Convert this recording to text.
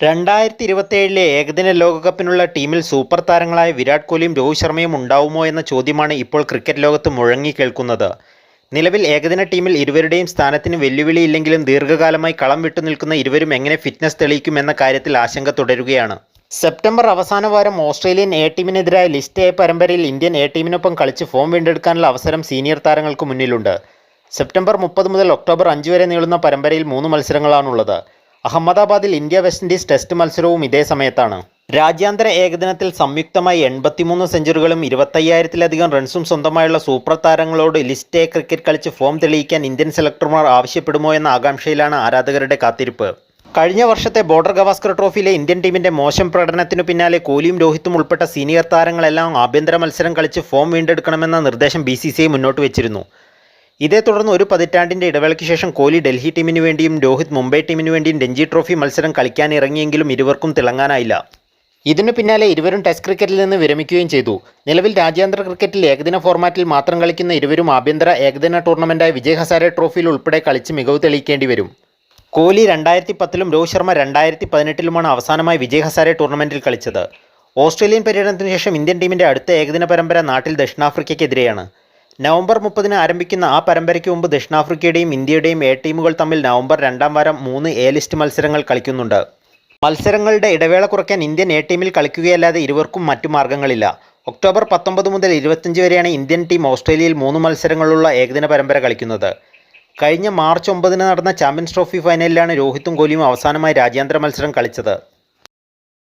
രണ്ടായിരത്തി ഇരുപത്തിയേഴിലെ ഏകദിന ലോകകപ്പിനുള്ള ടീമിൽ സൂപ്പർ താരങ്ങളായ വിരാട് കോഹ്ലിയും രോഹിത് ശർമ്മയും ഉണ്ടാവുമോ എന്ന ചോദ്യമാണ് ഇപ്പോൾ ക്രിക്കറ്റ് ലോകത്ത് മുഴങ്ങി കേൾക്കുന്നത്. നിലവിൽ ഏകദിന ടീമിൽ ഇരുവരുടെയും സ്ഥാനത്തിന് വെല്ലുവിളിയില്ലെങ്കിലും ദീർഘകാലമായി കളം വിട്ടു നിൽക്കുന്ന ഇരുവരും എങ്ങനെ ഫിറ്റ്നസ് തെളിയിക്കുമെന്ന കാര്യത്തിൽ ആശങ്ക തുടരുകയാണ്. സെപ്റ്റംബർ അവസാന വാരം ഓസ്ട്രേലിയൻ എ ടീമിനെതിരായ ലിസ്റ്റ് എ പരമ്പരയിൽ ഇന്ത്യൻ എ ടീമിനൊപ്പം കളിച്ച് ഫോം വീണ്ടെടുക്കാനുള്ള അവസരം സീനിയർ താരങ്ങൾക്ക് മുന്നിലുണ്ട്. സെപ്റ്റംബർ മുപ്പത് മുതൽ ഒക്ടോബർ അഞ്ച് വരെ നീളുന്ന പരമ്പരയിൽ മൂന്ന് മത്സരങ്ങളാണുള്ളത്. അഹമ്മദാബാദിൽ ഇന്ത്യ വെസ്റ്റ് ഇൻഡീസ് ടെസ്റ്റ് മത്സരവും ഇതേ സമയത്താണ്. രാജ്യാന്തര ഏകദിനത്തിൽ സംയുക്തമായി എൺപത്തിമൂന്ന് സെഞ്ചുറികളും ഇരുപത്തയ്യായിരത്തിലധികം റൺസും സ്വന്തമായുള്ള സൂപ്പർ താരങ്ങളോട് ലിസ്റ്റ് എ ക്രിക്കറ്റ് കളിച്ച് ഫോം തെളിയിക്കാൻ ഇന്ത്യൻ സെലക്ടർമാർ ആവശ്യപ്പെടുമോ എന്ന ആകാംക്ഷയിലാണ് ആരാധകരുടെ കാത്തിരിപ്പ്. കഴിഞ്ഞ വർഷത്തെ ബോർഡർ ഗവാസ്കർ ട്രോഫിയിലെ ഇന്ത്യൻ ടീമിന്റെ മോശം പ്രകടനത്തിനു പിന്നാലെ കോലിയും രോഹിത്തും ഉൾപ്പെട്ട സീനിയർ താരങ്ങളെല്ലാം ആഭ്യന്തര മത്സരം കളിച്ച് ഫോം വീണ്ടെടുക്കണമെന്ന നിർദ്ദേശം ബി മുന്നോട്ട് വെച്ചിരുന്നു. ഇതേ തുടർന്ന് ഒരു പതിറ്റാണ്ടിന്റെ ഇടവേളയ്ക്ക് ശേഷം കോഹ്ലി ഡൽഹി ടീമിനു വേണ്ടിയും രോഹിത് മുംബൈ ടീമിനു വേണ്ടിയും രഞ്ജി ട്രോഫി മത്സരം കളിക്കാൻ ഇറങ്ങിയെങ്കിലും ഇരുവർക്കും തിളങ്ങാനായില്ല. ഇതിനു പിന്നാലെ ഇരുവരും ടെസ്റ്റ് ക്രിക്കറ്റിൽ നിന്ന് വിരമിക്കുകയും ചെയ്തു. നിലവിൽ രാജ്യാന്തര ക്രിക്കറ്റിൽ ഏകദിന ഫോർമാറ്റിൽ മാത്രം കളിക്കുന്ന ഇരുവരും ആഭ്യന്തര ഏകദിന ടൂർണമെന്റായ വിജയ് ഹസാരെ ട്രോഫിയിൽ ഉൾപ്പെടെ കളിച്ച് മികവ് തെളിയിക്കേണ്ടി വരും. കോഹ്ലി രണ്ടായിരത്തി പത്തിലും രോഹിത് ശർമ്മ രണ്ടായിരത്തി പതിനെട്ടിലുമാണ് അവസാനമായി വിജയ് ഹസാരെ ടൂർണമെന്റിൽ കളിച്ചത്. ഓസ്ട്രേലിയൻ പര്യടനത്തിനു ശേഷം ഇന്ത്യൻ ടീമിന്റെ അടുത്ത ഏകദിന പരമ്പര നാട്ടിൽ ദക്ഷിണാഫ്രിക്കയ്ക്കെതിരെയാണ്. നവംബർ മുപ്പതിന് ആരംഭിക്കുന്ന ആ പരമ്പരയ്ക്ക് മുമ്പ് ദക്ഷിണാഫ്രിക്കയുടെയും ഇന്ത്യയുടെയും എ ടീമുകൾ തമ്മിൽ നവംബർ രണ്ടാം വാരം മൂന്ന് എ ലിസ്റ്റ് മത്സരങ്ങൾ കളിക്കുന്നുണ്ട്. മത്സരങ്ങളുടെ ഇടവേള കുറയ്ക്കാൻ ഇന്ത്യൻ എ ടീമിൽ കളിക്കുകയല്ലാതെ ഇരുവർക്കും മറ്റു മാർഗങ്ങളില്ല. ഒക്ടോബർ പത്തൊമ്പത് മുതൽ ഇരുപത്തഞ്ച് വരെയാണ് ഇന്ത്യൻ ടീം ഓസ്ട്രേലിയയിൽ മൂന്ന് മത്സരങ്ങളുള്ള ഏകദിന പരമ്പര കളിക്കുന്നത്. കഴിഞ്ഞ മാർച്ച് ഒമ്പതിന് നടന്ന ചാമ്പ്യൻസ് ട്രോഫി ഫൈനലിലാണ് രോഹിത്തും കോലിയും അവസാനമായി രാജ്യാന്തര മത്സരം കളിച്ചത്.